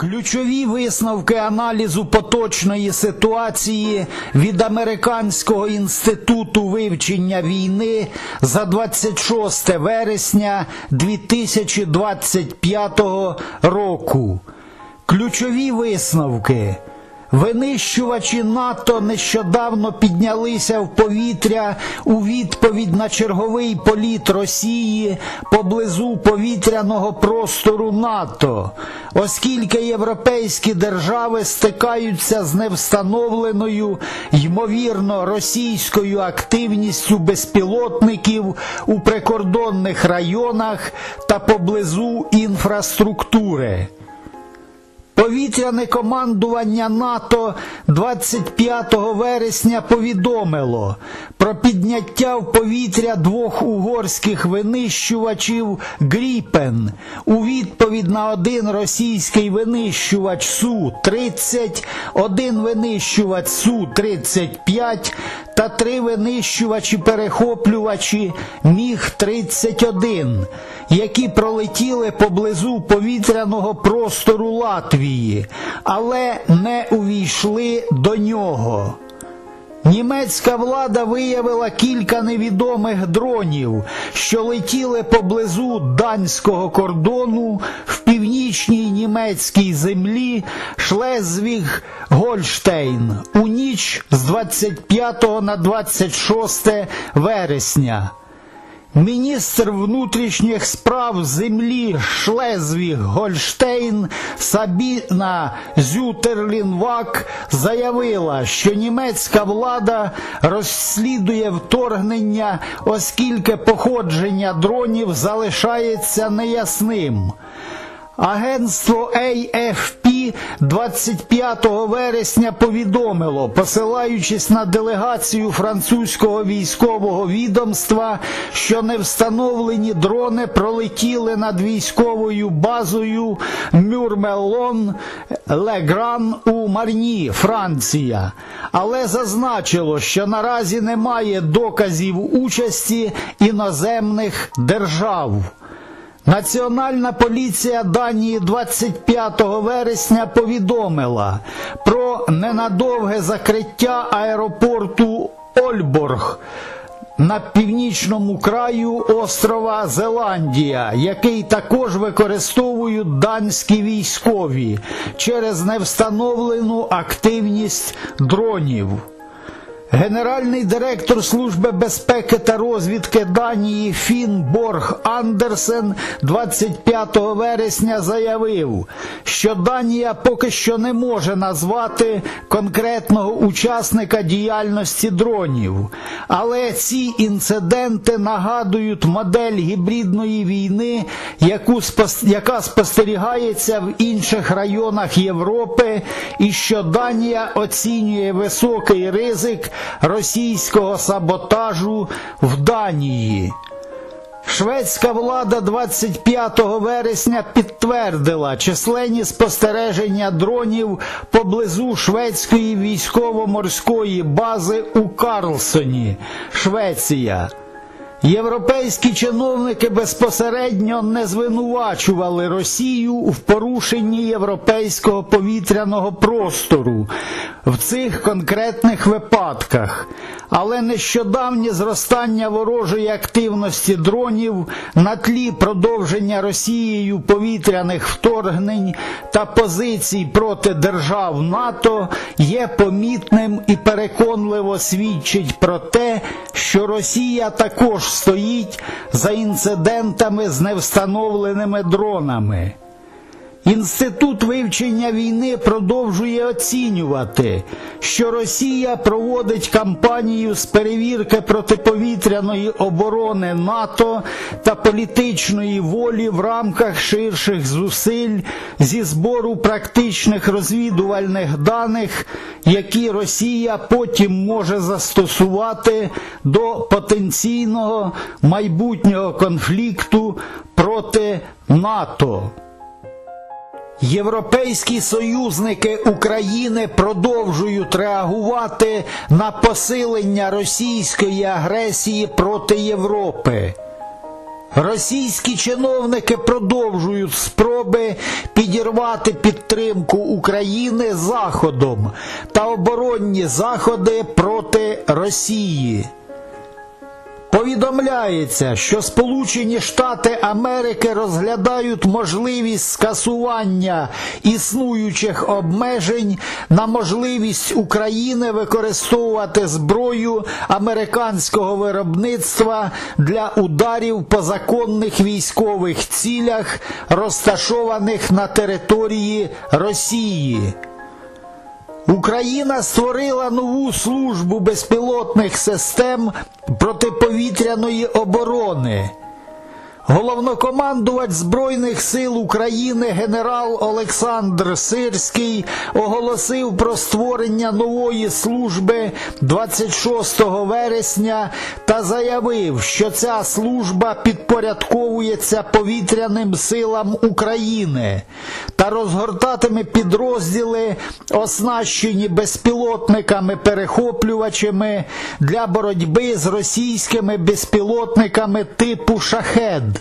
Ключові висновки аналізу поточної ситуації від Американського інституту вивчення війни за 26 вересня 2025 року. Ключові висновки. Винищувачі НАТО нещодавно піднялися в повітря у відповідь на черговий політ Росії поблизу повітряного простору НАТО, оскільки європейські держави стикаються з невстановленою, ймовірно, російською активністю безпілотників у прикордонних районах та поблизу інфраструктури. Повітряне командування НАТО 25 вересня повідомило про підняття в повітря двох угорських винищувачів Гріпен у відповідь на один російський винищувач Су-30, один винищувач Су-35 та три винищувачі-перехоплювачі Міг-31, які пролетіли поблизу повітряного простору Латвії, але не увійшли до нього. Німецька влада виявила кілька невідомих дронів, що летіли поблизу данського кордону в північній німецькій землі Шлезвіг Гольштейн у ніч з 25 на 26 вересня. Міністр внутрішніх справ землі Шлезвіг Гольштейн Сабіна Зютерлінвак заявила, що німецька влада розслідує вторгнення, оскільки походження дронів залишається неясним. Агентство AFP 25 вересня повідомило, посилаючись на делегацію французького військового відомства, що невстановлені дрони пролетіли над військовою базою Мюрмелон Легран у Марні, Франція, але зазначило, що наразі немає доказів участі іноземних держав. Національна поліція Данії 25 вересня повідомила про ненадовге закриття аеропорту Ольборг на північному краю острова Зеландія, який також використовують данські військові через невстановлену активність дронів. Генеральний директор Служби безпеки та розвідки Данії Фін Борг Андерсен 25 вересня заявив, що Данія поки що не може назвати конкретного учасника діяльності дронів, але ці інциденти нагадують модель гібридної війни, яку яка спостерігається в інших районах Європи, і що Данія оцінює високий ризик російського саботажу в Данії. Шведська влада 25 вересня підтвердила численні спостереження дронів поблизу шведської військово-морської бази у Карлсоні, Швеція. Європейські чиновники безпосередньо не звинувачували Росію в порушенні європейського повітряного простору в цих конкретних випадках, але нещодавнє зростання ворожої активності дронів на тлі продовження Росією повітряних вторгнень та позицій проти держав НАТО є помітним і переконливо свідчить про те, що Росія також стоїть за інцидентами з невстановленими дронами. Інститут вивчення війни продовжує оцінювати, що Росія проводить кампанію з перевірки протиповітряної оборони НАТО та політичної волі в рамках ширших зусиль зі збору практичних розвідувальних даних, які Росія потім може застосувати до потенційного майбутнього конфлікту проти НАТО. Європейські союзники України продовжують реагувати на посилення російської агресії проти Європи. Російські чиновники продовжують спроби підірвати підтримку України Заходом та оборонні заходи проти Росії. Повідомляється, що Сполучені Штати Америки розглядають можливість скасування існуючих обмежень на можливість України використовувати зброю американського виробництва для ударів по законних військових цілях, розташованих на території Росії. Україна створила нову службу безпілотних систем протиповітряної оборони. Головнокомандувач Збройних сил України генерал Олександр Сирський оголосив про створення нової служби 26 вересня та заявив, що ця служба підпорядковується повітряним силам України та розгортатиме підрозділи, оснащені безпілотниками-перехоплювачами для боротьби з російськими безпілотниками типу шахед.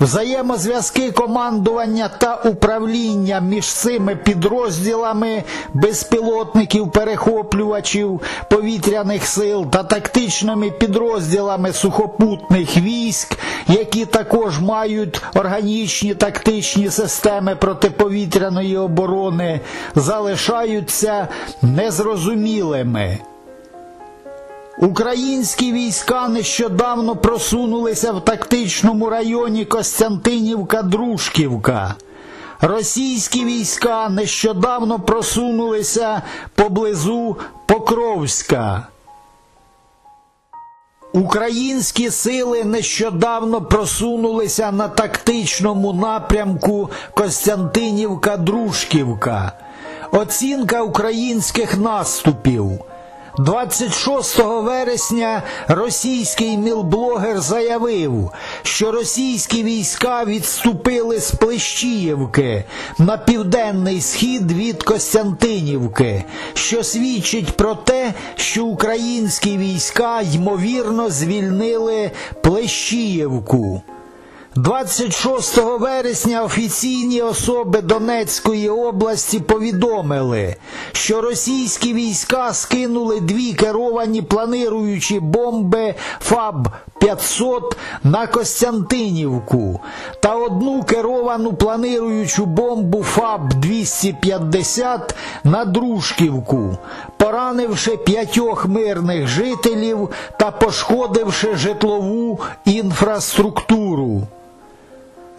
Взаємозв'язки командування та управління між цими підрозділами безпілотників, перехоплювачів повітряних сил та тактичними підрозділами сухопутних військ, які також мають органічні тактичні системи протиповітряної оборони, залишаються незрозумілими. Українські війська нещодавно просунулися в тактичному районі Костянтинівка-Дружківка. Російські війська нещодавно просунулися поблизу Покровська. Українські сили нещодавно просунулися на тактичному напрямку Костянтинівка-Дружківка. Оцінка українських наступів. 26 вересня російський мілблогер заявив, що російські війська відступили з Плещіївки на південний схід від Костянтинівки, що свідчить про те, що українські війська ймовірно звільнили Плещіївку. 26 вересня офіційні особи Донецької області повідомили, що російські війська скинули дві керовані планируючі бомби ФАБ-500 на Костянтинівку та одну керовану планируючу бомбу ФАБ-250 на Дружківку, поранивши п'ятьох мирних жителів та пошкодивши житлову інфраструктуру.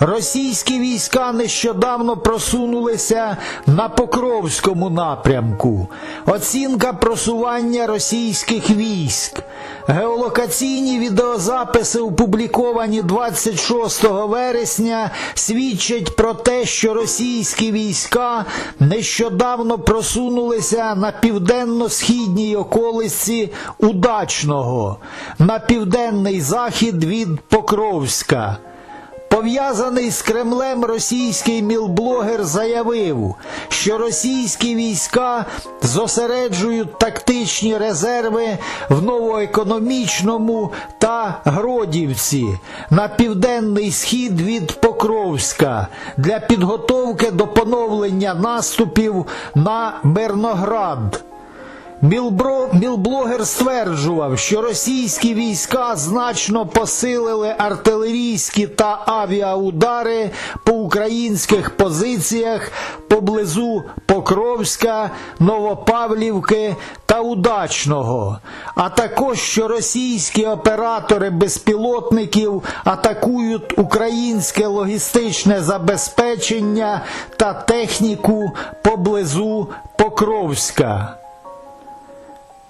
Російські війська нещодавно просунулися на Покровському напрямку. Оцінка просування російських військ. Геолокаційні відеозаписи, опубліковані 26 вересня, свідчать про те, що російські війська нещодавно просунулися на південно-східній околиці Удачного, на південний захід від Покровська. Пов'язаний з Кремлем російський мілблогер заявив, що російські війська зосереджують тактичні резерви в новоекономічному та Гродівці на південний схід від Покровська для підготовки до поновлення наступів на Мирноград. Мілбро... Мілблогер стверджував, що російські війська значно посилили артилерійські та авіаудари по українських позиціях поблизу Покровська, Новопавлівки та Удачного, а також що російські оператори безпілотників атакують українське логістичне забезпечення та техніку поблизу Покровська.